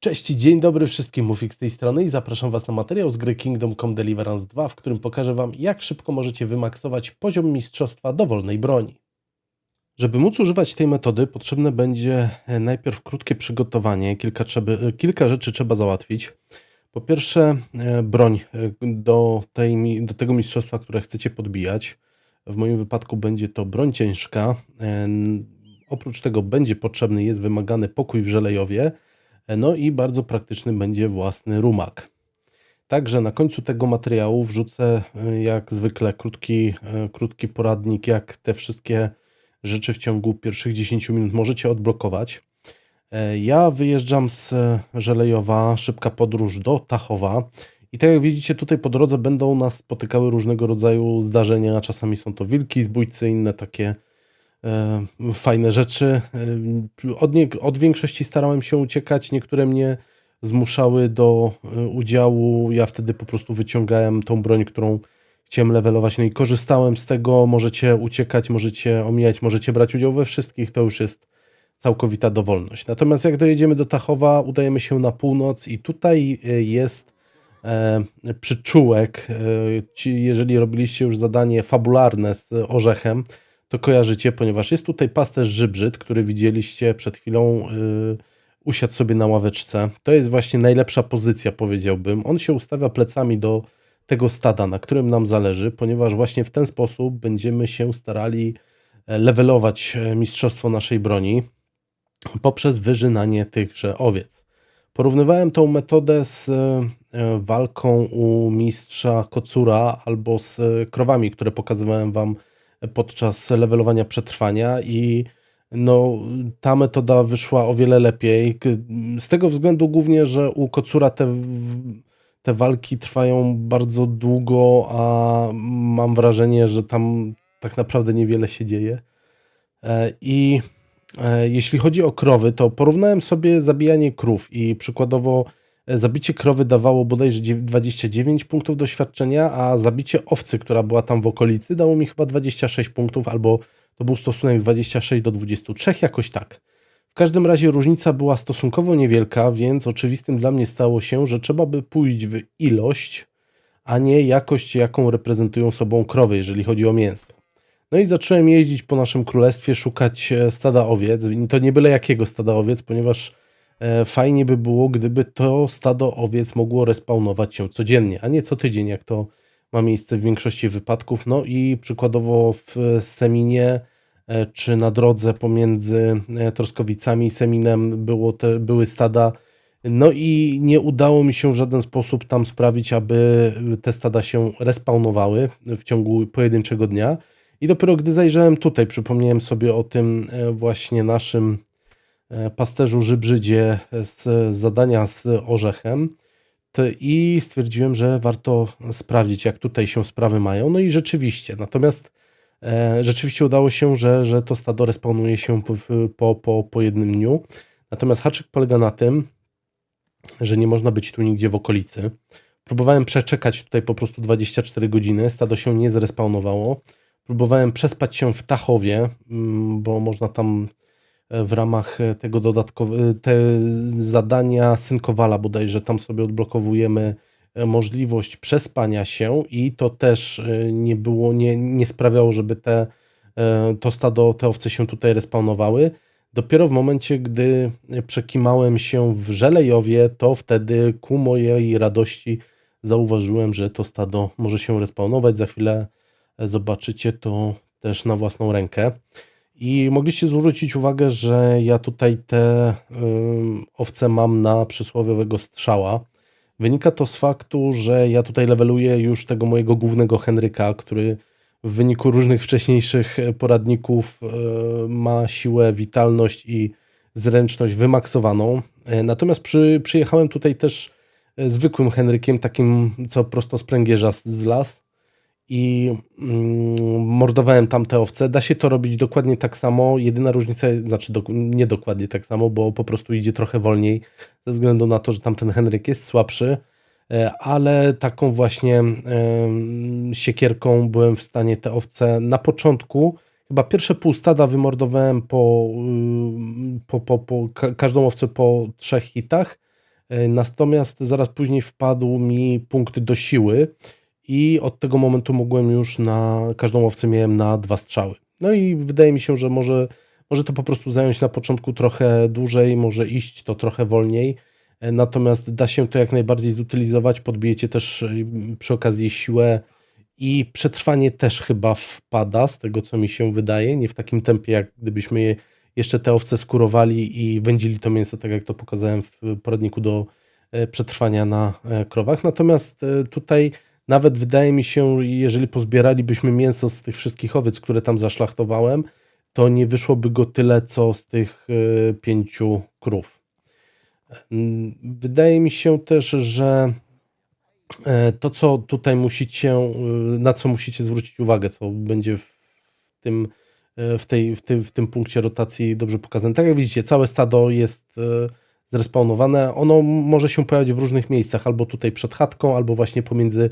Cześć dzień dobry wszystkim, Mufik z tej strony i zapraszam Was na materiał z gry Kingdom Come Deliverance 2, w którym pokażę Wam jak szybko możecie wymaksować poziom mistrzostwa dowolnej broni. Żeby móc używać tej metody potrzebne będzie e, najpierw krótkie przygotowanie, kilka, trzeba, e, kilka rzeczy trzeba załatwić. Po pierwsze e, broń do, tej, do tego mistrzostwa, które chcecie podbijać. W moim wypadku będzie to broń ciężka. Oprócz tego będzie potrzebny, jest wymagany pokój w Żelejowie, no i bardzo praktyczny będzie własny rumak. Także na końcu tego materiału wrzucę y, jak zwykle krótki, y, krótki poradnik, jak te wszystkie rzeczy w ciągu pierwszych 10 minut możecie odblokować. E, Ja wyjeżdżam z e, Żelejowa, szybka podróż do Tachowa. I tak jak widzicie, tutaj po drodze będą nas spotykały różnego rodzaju zdarzenia. Czasami są to wilki, zbójcy, inne takie fajne rzeczy. E, Od, nie, od większości starałem się uciekać, niektóre mnie zmuszały do e, udziału. Ja wtedy po prostu wyciągałem tą broń, którą chciałem levelować, no i korzystałem z tego. Możecie uciekać, możecie omijać, możecie brać udział we wszystkich, to już jest całkowita dowolność. Natomiast jak dojedziemy do Tachowa, udajemy się na północ i tutaj e, jest e, przyczółek. E, jeżeli robiliście już zadanie fabularne z orzechem, to kojarzycie, ponieważ jest tutaj pasterz Żybrzyd, który widzieliście przed chwilą, y, usiadł sobie na ławeczce. To jest właśnie najlepsza pozycja, powiedziałbym. On się ustawia plecami do tego stada, na którym nam zależy, ponieważ właśnie w ten sposób będziemy się starali e, levelować e, mistrzostwo naszej broni poprzez wyżynanie tychże owiec. Porównywałem tą metodę z e, walką u mistrza Kocura albo z krowami, które pokazywałem Wam podczas levelowania przetrwania i no, ta metoda wyszła o wiele lepiej. Z tego względu głównie, że u Kocura te, te walki trwają bardzo długo, a mam wrażenie, że tam tak naprawdę niewiele się dzieje. E, I e, jeśli chodzi o krowy, to porównałem sobie zabijanie krów i przykładowo zabicie krowy dawało bodajże dziew- 29 punktów doświadczenia, a zabicie owcy, która była tam w okolicy, dało mi chyba 26 punktów, albo to był stosunek 26 do 23, jakoś tak. W każdym razie różnica była stosunkowo niewielka, więc oczywistym dla mnie stało się, że trzeba by pójść w ilość, a nie jakość, jaką reprezentują sobą krowy, jeżeli chodzi o mięso. No i zacząłem jeździć po naszym królestwie, szukać e, stada owiec. I To nie byle jakiego stada owiec, ponieważ fajnie by było, gdyby to stado owiec mogło respawnować się codziennie, a nie co tydzień, jak to ma miejsce w większości wypadków. No i przykładowo w Seminie e, czy na drodze pomiędzy e, Troskowicami i Seminem było te, były stada. No i nie udało mi się w żaden sposób tam sprawić, aby te stada się respawnowały w ciągu pojedynczego dnia. I dopiero gdy zajrzałem tutaj, przypomniałem sobie o tym e, właśnie naszym e, pasterzu Żybrzydzie z zadania z orzechem i stwierdziłem, że warto sprawdzić, jak tutaj się sprawy mają. No i rzeczywiście, natomiast e, rzeczywiście udało się, że, że to stado respawnuje się po, po, po, jednym dniu. Natomiast haczyk polega na tym, że nie można być tu nigdzie w okolicy. Próbowałem przeczekać tutaj po prostu 24 godziny, stado się nie zrespawnowało. Próbowałem przespać się w Tachowie, mm, bo można tam e, w ramach e, tego dodatkowego, te zadania Synkowala bodajże, tam sobie odblokowujemy e, możliwość przespania się i to też e, nie było, nie, nie sprawiało, żeby te, to stado, te owce się tutaj respawnowały. Dopiero w momencie, gdy przekimałem się w Żelejowie, to wtedy ku mojej radości zauważyłem, że to stado może się respawnować. Za chwilę zobaczycie to też na własną rękę. I mogliście zwrócić uwagę, że ja tutaj te owce mam na przysłowiowego strzała. Wynika to z faktu, że ja tutaj leveluję już tego mojego głównego Henryka, który w wyniku różnych wcześniejszych e, poradników e, ma siłę, witalność i zręczność wymaksowaną. E, Natomiast przy, przyjechałem tutaj też zwykłym Henrykiem, takim co prosto z pręgierza z, z las i mm, mordowałem tam te owce. Da się to robić dokładnie tak samo. Jedyna różnica, znaczy do, nie dokładnie tak samo, bo po prostu idzie trochę wolniej ze względu na to, że tamten Henryk jest słabszy, e, ale taką właśnie siekierką byłem w stanie te owce na początku, chyba pierwsze pół stada wymordowałem po, ym, po, po, po ka- każdą owcę po trzech hitach, E, Natomiast zaraz później wpadł mi punkt do siły i od tego momentu mogłem już na każdą owcę miałem na dwa strzały. No i wydaje mi się, że może, może to po prostu zająć na początku trochę dłużej, może iść to trochę wolniej. E, Natomiast da się to jak najbardziej zutylizować. Podbijecie też y, przy okazji siłę i przetrwanie też chyba wpada, z tego co mi się wydaje. Nie w takim tempie, jak gdybyśmy je jeszcze te owce skurowali i wędzili to mięso, tak jak to pokazałem w poradniku do e, przetrwania na e, krowach. Natomiast e, tutaj nawet wydaje mi się, jeżeli pozbieralibyśmy mięso z tych wszystkich owiec, które tam zaszlachtowałem, to nie wyszłoby go tyle, co z tych e, pięciu krów. Mm, Wydaje mi się też, że e, to, co tutaj musicie, e, na co musicie zwrócić uwagę, co będzie w tym, w, tej, w, tym, w tym punkcie rotacji dobrze pokazane. Tak jak widzicie, całe stado jest zrespawnowane. Ono może się pojawiać w różnych miejscach, albo tutaj przed chatką, albo właśnie pomiędzy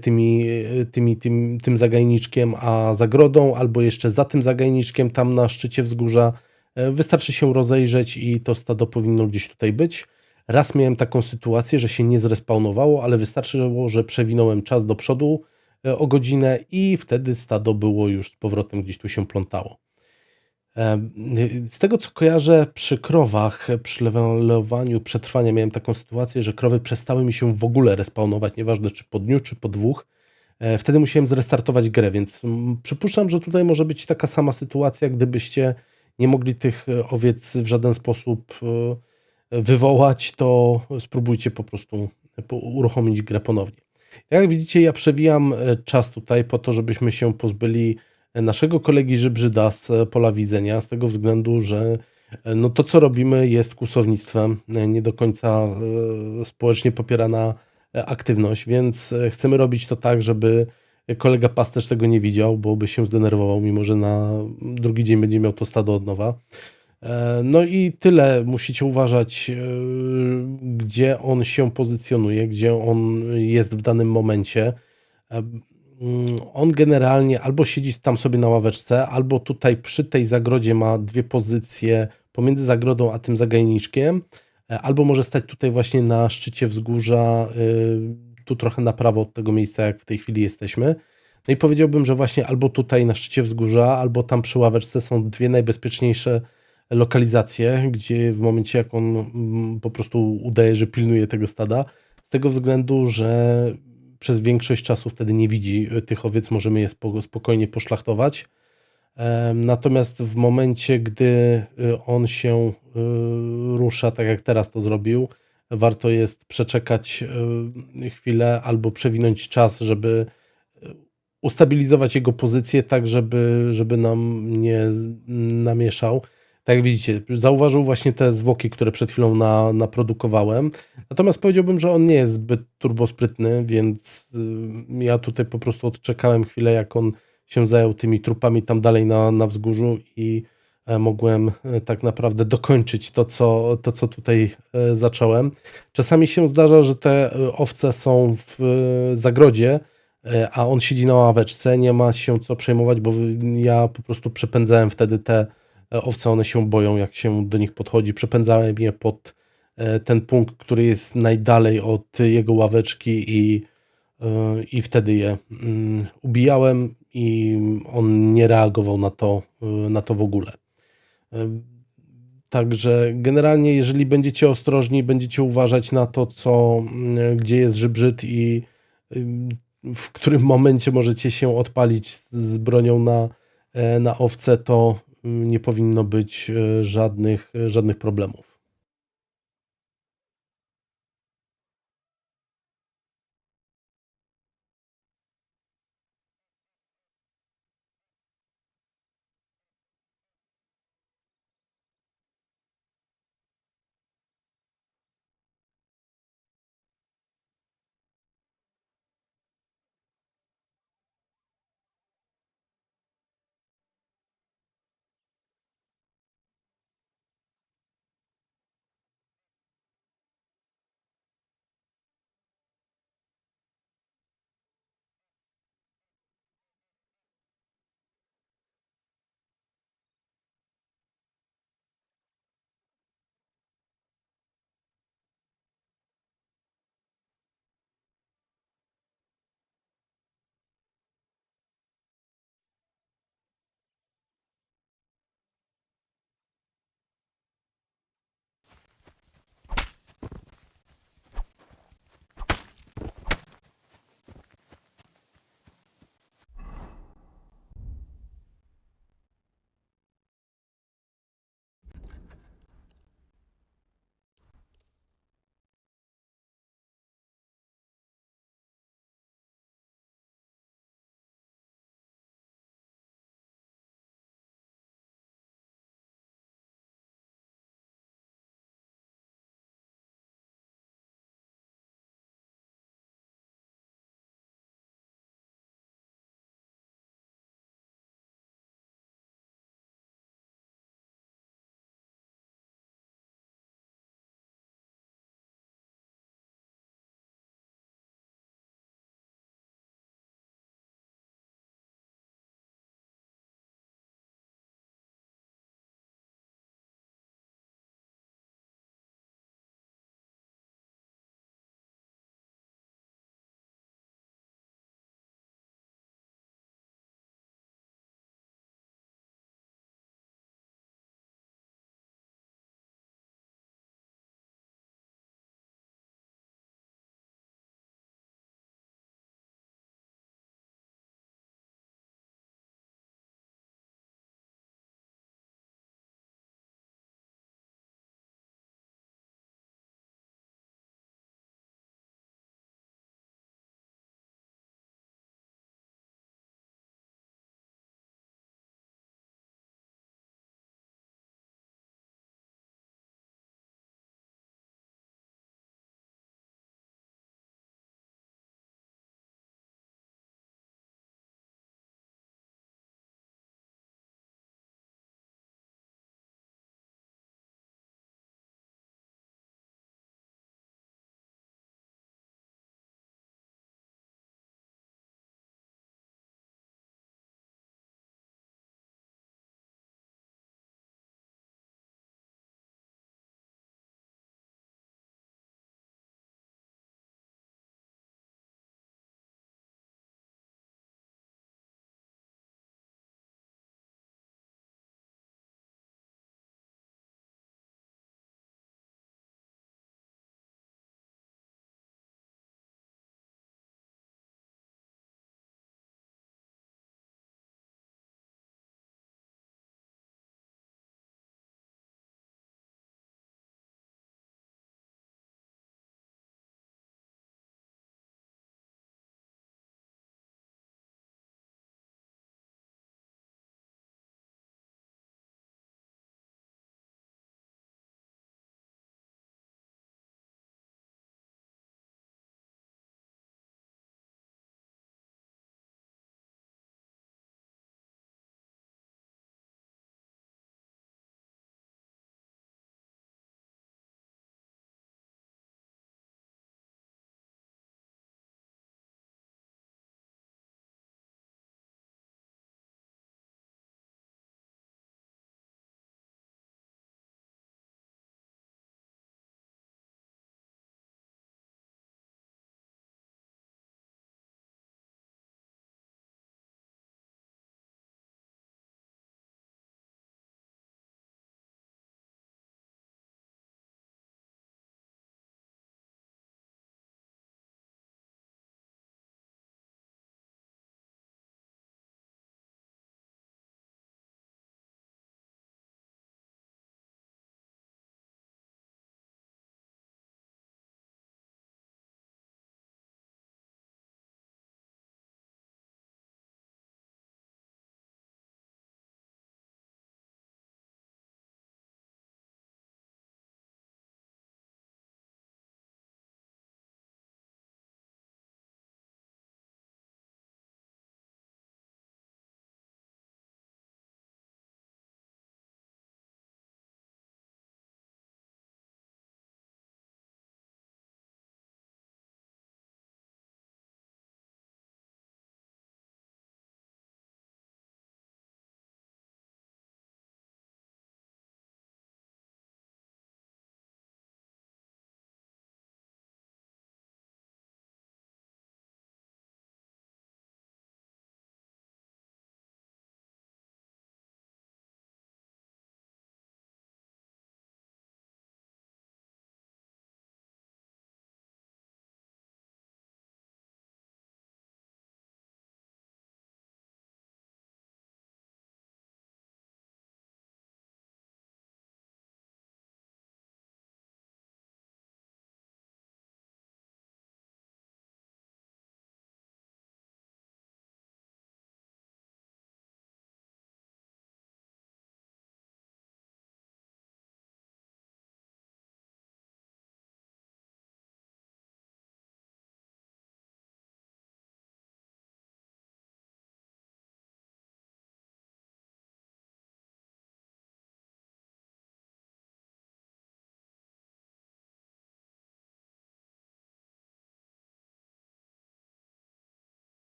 tymi, e, tymi, tym, tym zagajniczkiem a zagrodą, albo jeszcze za tym zagajniczkiem, tam na szczycie wzgórza. E, Wystarczy się rozejrzeć i to stado powinno gdzieś tutaj być. Raz miałem taką sytuację, że się nie zrespawnowało, ale wystarczyło, że przewinąłem czas do przodu e, o godzinę i wtedy stado było już z powrotem gdzieś tu się plątało. Z tego co kojarzę, przy krowach, przy levelowaniu przetrwania miałem taką sytuację, że krowy przestały mi się w ogóle respawnować, nieważne czy po dniu, czy po dwóch. E, Wtedy musiałem zrestartować grę, więc przypuszczam, że tutaj może być taka sama sytuacja, gdybyście nie mogli tych e, owiec w żaden sposób e, wywołać, to spróbujcie po prostu uruchomić grę ponownie. Jak widzicie, ja przewijam czas tutaj po to, żebyśmy się pozbyli naszego kolegi Żybrzyda z e, pola widzenia, z tego względu, że e, no to, co robimy, jest kłusownictwem, e, nie do końca społecznie popierana aktywność, więc chcemy robić to tak, żeby kolega pasterz tego nie widział, bo by się zdenerwował, mimo że na drugi dzień będzie miał to stado od nowa. No i tyle. Musicie uważać, gdzie on się pozycjonuje, gdzie on jest w danym momencie. Mm, On generalnie albo siedzi tam sobie na ławeczce, albo tutaj przy tej zagrodzie ma dwie pozycje pomiędzy zagrodą a tym zagajniczkiem, e, albo może stać tutaj właśnie na szczycie wzgórza, y, tu trochę na prawo od tego miejsca, jak w tej chwili jesteśmy. No i powiedziałbym, że właśnie albo tutaj na szczycie wzgórza, albo tam przy ławeczce są dwie najbezpieczniejsze lokalizacje, gdzie w momencie jak on mm, po prostu udaje, że pilnuje tego stada, z tego względu, że przez większość czasu wtedy nie widzi y, tych owiec, możemy je spo- spokojnie poszlachtować. Natomiast w momencie, gdy y, on się y, rusza, tak jak teraz to zrobił, warto jest przeczekać chwilę albo przewinąć czas, żeby ustabilizować jego pozycję tak, żeby, żeby nam nie namieszał. Tak jak widzicie, zauważył właśnie te zwłoki, które przed chwilą na, naprodukowałem. Natomiast powiedziałbym, że on nie jest zbyt turbosprytny, więc y, ja tutaj po prostu odczekałem chwilę, jak on się zajął tymi trupami tam dalej na, na wzgórzu i e, mogłem e, tak naprawdę dokończyć to co, to, co tutaj e, zacząłem. Czasami się zdarza, że te owce są w zagrodzie, a on siedzi na ławeczce, nie ma się co przejmować, bo ja po prostu przepędzałem wtedy te owce, one się boją, jak się do nich podchodzi. Przepędzałem je pod e, ten punkt, który jest najdalej od jego ławeczki i, e, i wtedy je mm, ubijałem i on nie reagował na to, e, na to w ogóle. E, Także generalnie, jeżeli będziecie ostrożni, będziecie uważać na to, co, mm, gdzie jest żybrzyd i ym, w którym momencie możecie się odpalić z, bronią na, e, na owce, to nie powinno być e, żadnych, e, żadnych problemów.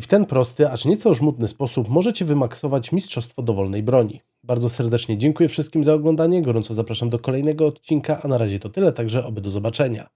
I w ten prosty, acz nieco żmudny sposób możecie wymaksować mistrzostwo dowolnej broni. Bardzo serdecznie dziękuję wszystkim za oglądanie, gorąco zapraszam do kolejnego odcinka, a na razie to tyle, także oby do zobaczenia.